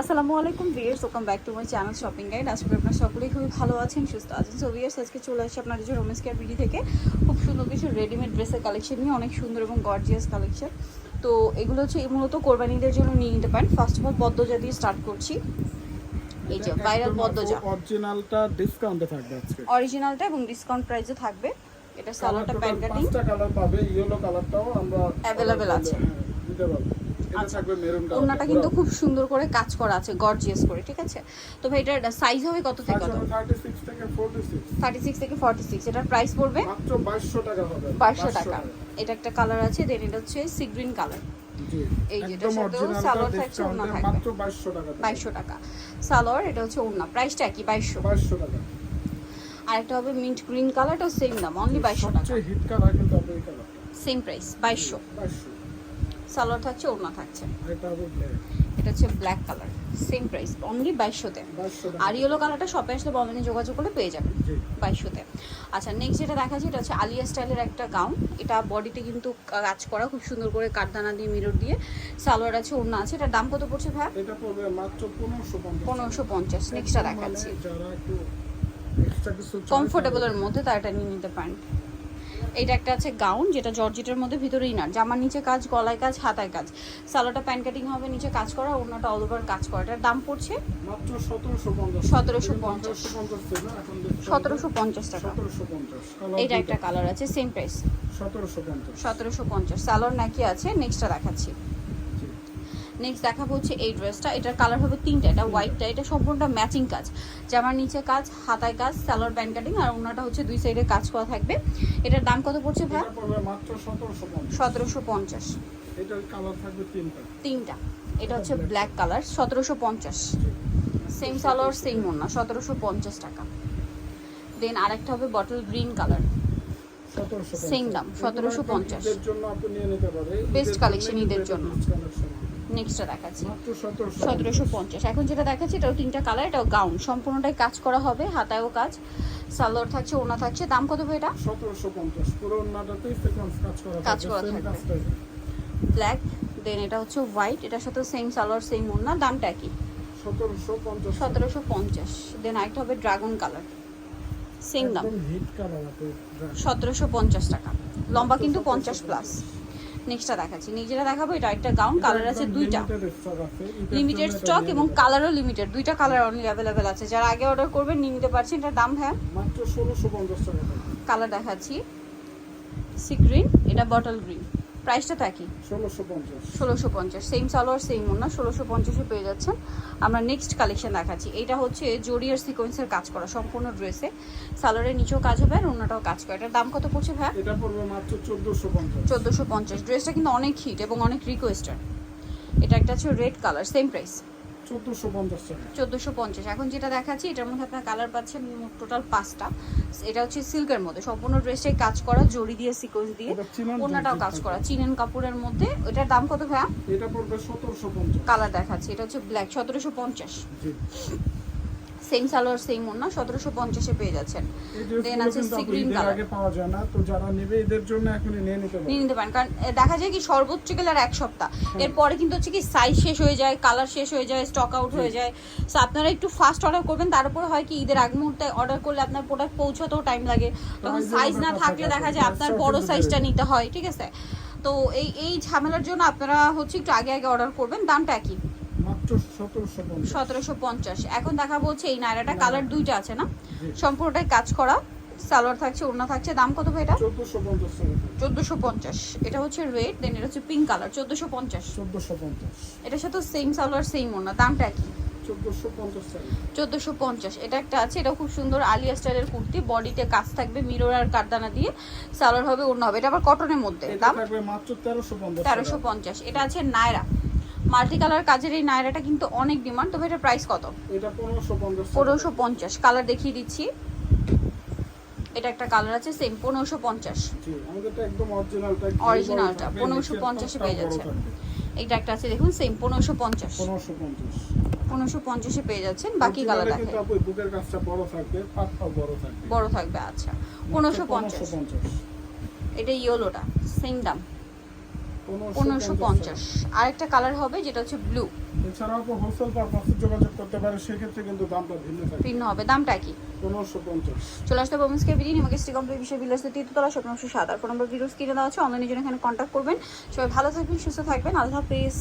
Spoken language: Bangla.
আসসালামু আলাইকুম viewers welcome back to my channel shopping guide আশা করি আপনারা সকলেই খুবই ভালো আছেন সুস্থ আছেন। সো ভিয়ার্স আজকে চলে আসছে আপনাদের জন্য রোমেন্স কেয়ার বিডি থেকে। খুব সুন্দর কিছু রেডিমেড ড্রেসের কালেকশন নিয়ে অনেক সুন্দর এবং গর্জিয়াস কালেকশন তো এগুলো হচ্ছে মূলত কোরবানিদের জন্য নিয়ে নিতে পারেন। ফার্স্ট অফ অল পদ্মজা দিয়ে স্টার্ট করছি। এই যে ভাইরাল পদ্মজা। অরিজিনালটা ডিসকাউন্টে থাকবে আজকে। অরিজিনালটা এবং ডিসকাউন্ট প্রাইসে থাকবে। এটা সালোয়ারটা প্যান্ট কাটিং পাঁচটা কালার পাবে ইয়েলো কালারটাও আমরা Available আছে। ওড়নাটা কিন্তু খুব সুন্দর করে কাজ করা আছে গর্জিয়াস করে ঠিক আছে? তো ভাই এটার সাইজ হবে কত থেকে কত? 36 থেকে 46 থার্টি সিক্স থেকে ফর্টি সিক্স এটার প্রাইস পড়বে মাত্র 2200 টাকা হবে। বাইশশো টাকা। এটা একটা কালার আছে দেন এটা হচ্ছে সি গ্রিন কালার এই সাথেও সালোয়ার থাকছে, ওড়না থাকবে। মাত্র 2200 টাকা বাইশশো টাকা। সালোয়ার এটা হচ্ছে ওড়না প্রাইসটা কি বাইশশো। 2200 টাকা। আর একটা হবে মিন্ট গ্রিন কালারটাও সেম দাম অনলি বাইশশো টাকা। হিট কালার কিন্তু সেম প্রাইস বাইশশো। 2200 সালোয়ার থাকছে ওড়না থাকছে। এটা হচ্ছে black colour same price only বাইশশোতে 2200 টাকা। আর ইয়েলো কালারটা শপে আসলে বলেন যোগাযোগ করলে পেয়ে যাবেন বাইশশোতে আচ্ছা নেক্সট যেটা দেখাচ্ছি এটা হচ্ছে আলিয়া স্টাইলের একটা গাউন এটা বডিতে কিন্তু কাজ করা খুব সুন্দর করে কাঠদানা দিয়ে মিরর দিয়ে সালোয়ার আছে ওড়না আছে। এটার দাম কত পড়ছে ভাই এটা পড়বে মাত্র পনেরোশো পঞ্চাশ। নেক্সটটা দেখাচ্ছি। মানে কমফোর্টেবলের মধ্যে তার এটা নিয়ে নিতে পারেন। এইটা একটা আছে গাউন যেটা জর্জেটের মধ্যে ভিতরে ইনার জামার নিচে কাজ গলায় কাজ হাতায় কাজ। সালোটা প্যান্ট কাটিং হবে নিচে কাজ করা অন্যটা অল ওভার কাজ করা। এটার দাম পড়ছে মাত্র 1750 1750 1750 ছিল সতেরোশো পঞ্চাশ টাকা। 1750 এইটা একটা কালার আছে সেম প্রাইস 1750 সতেরোশো পঞ্চাশ। সালোর নাকি আছে নেক্সটটা দেখাচ্ছি। নেক্সট দেখাবো হচ্ছে এই ড্রেসটা এটার কালার হবে তিনটা এটা হোয়াইটটা এটা সম্পূর্ণটা ম্যাচিং কাজ। জামার নিচে কাজ হাতায় কাজ সালোয়ার প্যান্ট কাটিং আর ওনাটা হচ্ছে দুই সাইডে কাজ করা থাকবে। এটার দাম কত পড়ছে ভাই? এটা পড়বে মাত্র 1750 সতেরোশো পঞ্চাশ। এটার কালার থাকবে তিনটা। তিনটা। এটা হচ্ছে ব্ল্যাক কালার সতেরোশো পঞ্চাশ। সেম সালোয়ার সেম ওড়না সতেরোশো পঞ্চাশ টাকা। দেন আরেকটা হবে বটল গ্রিন কালার 1750 Same দাম, 1750 ঈদের জন্য আপনি নিয়ে নিতে ঈদের জন্য। নেক্সটটা দেখাচ্ছি। মাত্র 1750 সতেরোশো পঞ্চাশ। এখন যেটা দেখাচ্ছি এটাও তিনটা কালার এটাও গাউন সম্পূর্ণটাই কাজ করা হবে হাতায়ও কাজ। সালোয়ার থাকছে ওনা থাকছে। দাম কত হবে এটা? 1750 পুরো ওন্নাটাতেই কাজ করা থাকবে। ব্ল্যাক দেন এটা হচ্ছে হোয়াইট এটার সাথে সেম সালোয়ার সেম ওড়না দামটা কি 1750 সতেরোশো পঞ্চাশ। দেন আরেকটা হবে ড্রাগন কালার সেম দাম। সতেরোশো পঞ্চাশ টাকা। লম্বা কিন্তু পঞ্চাশ। প্লাস নেক্সটটা দেখাচ্ছি। নিজেরা দেখাবো এটা একটা গাউন কালার আছে দুইটা। লিমিটেড স্টক এবং কালারও লিমিটেড দুইটা কালার অনলি অ্যাভেলেবেল আছে। যারা আগে অর্ডার করবেন নিয়ে নিতে পারছেন এটার দাম হ্যাঁ? মাত্র 1650 টাকা। কালার দেখাচ্ছি। সি গ্রিন এটা বটল গ্রিন প্রাইসটা থাকি একই। 1650 ষোলোশো পঞ্চাশ। সেম সালোয়ার সেম ওনার ষোলোশো পঞ্চাশে পেয়ে যাচ্ছেন। আমরা নেক্সট কালেকশন দেখাচ্ছি। এটা হচ্ছে জরিয়ার সিকোয়েন্সের কাজ করা সম্পূর্ণ ড্রেসে সালোয়ারের নিচেও কাজ হবে আর ওনাটাও কাজ করে। এটার দাম কত পড়ছে ভাই এটা পড়বে মাত্র 1450 চোদ্দোশো পঞ্চাশ। ড্রেসটা কিন্তু অনেক হিট এবং অনেক রিকোয়েস্টার এটা একটা হচ্ছে রেড কালার সেম প্রাইস 1450 টাকা চোদ্দোশো পঞ্চাশ এখন যেটা দেখাচ্ছি এটার মধ্যে আপনার কালার পাচ্ছেন টোটাল পাঁচটা। এটা হচ্ছে সিল্কের মধ্যে। সম্পূর্ণ ড্রেসটাই কাজ করা জরি দিয়ে সিকোয়েন্স দিয়ে। ওনাটাও কাজ করা। চিনেন কাপড়ের মধ্যে। ওটার দাম কত ভাইয়া? এটা পড়বে 1750 কালার দেখাচ্ছি। এটা হচ্ছে ব্ল্যাক সতেরোশো পঞ্চাশ। জি। সেম সালোয়ার সেম ওনা সতেরোশো পঞ্চাশে পেয়ে যাচ্ছেন। ড্রেসগুলো আছে color। আগে পাওয়া যায় না তো যারা নেবে এদের জন্য এখনই নিয়ে নিতে নিয়ে নিতে পারেন। কারণ দেখা যায় কি সর্বোচ্চ গেলে আর এক সপ্তাহ। এরপরে কিন্তু হচ্ছে কি সাইজ শেষ হয়ে যায় কালার শেষ হয়ে যায় স্টক আউট হয়ে যায়। সো আপনারা একটু ফাস্ট অর্ডার করবেন তার উপরে হয় কি ঈদের আগ মুহূর্তে অর্ডার করলে আপনার প্রোডাক্ট পৌঁছাতেও টাইম লাগে। তখন সাইজ না থাকলে দেখা যায় আপনার বড় সাইজটা নিতে হয় ঠিক আছে? তো এই এই ঝামেলার জন্য আপনারা হচ্ছে একটু আগে আগে অর্ডার করবেন দামটা 1750 সতেরোশো পঞ্চাশ। এখন দেখা হচ্ছে এই নায়রাটা কালার দুইটা আছে না? সম্পূর্ণটাই কাজ করা। সালোয়ার থাকছে ওড়না থাকছে। দাম কত ভাই এটা? 1450 চোদ্দোশো পঞ্চাশ। এটা হচ্ছে রেড দেন এটা হচ্ছে পিঙ্ক কালার চোদ্দোশো পঞ্চাশ। 1450 এটার সাথে সেম সালোয়ার সেম ওড়না। দামটা কি? 1450 চোদ্দোশো পঞ্চাশ। এটা একটা আছে এটা খুব সুন্দর আলিয়া স্টাইলের কুর্তি। বডিতে কাজ থাকবে মিরর আর কারদানা দিয়ে। সালোয়ার হবে ওড়না হবে। এটা আবার কটনের মধ্যে। দাম? থাকবে মাত্র 1350 তেরোশো পঞ্চাশ। এটা আছে নায়রা মাল্টি কালার কাজের এই নায়রাটা কিন্তু অনেক ডিমান্ড তবে এটা প্রাইস কত? এটা 1550 পনেরোশো পঞ্চাশ। কালার দেখিয়ে দিচ্ছি। এটা একটা কালার আছে সেম পনেরোশো পঞ্চাশ। জি আমাদের তো একদম অরিজিনালটা Originalটা, 1550 এ পেয়ে যাচ্ছেন। এটা একটা আছে দেখুন সেম পনেরোশো পঞ্চাশ। 1550 পনেরোশো পঞ্চাশে পেয়ে যাচ্ছেন বাকি কালার Original এ দেখে কিন্তু আপু বুকের কাজটা বড় থাকবে পাটটাও বড় থাকবে। বড় থাকবে আচ্ছা। পনেরোশো পঞ্চাশ। 1550 এটা ইয়েলোটা সেম দাম। পনেরোশো পঞ্চাশ। আরেকটা কালার হবে যেটা হচ্ছে ব্লু এছাড়াও হোলসেল পারপাসে যোগাযোগ করতে পারে সেক্ষেত্রে কিন্তু দামটা ভিন্ন থাকবে ভিন্ন হবে। দামটা কি? পনেরোশো পঞ্চাশ। চলে আসতে বিডি নিমাকে স্টি কমপ্লিট বিষয় বিলাসে তৃতীয়তলা সতেরোশো সাত। আর ফোন নম্বর ভিডিও কিনে দেওয়া আছে। অনলাইনের জন্য এখানে কন্ট্যাক্ট করবেন। সবাই ভালো থাকবেন সুস্থ থাকবেন। আল্লাহ হাফিজ।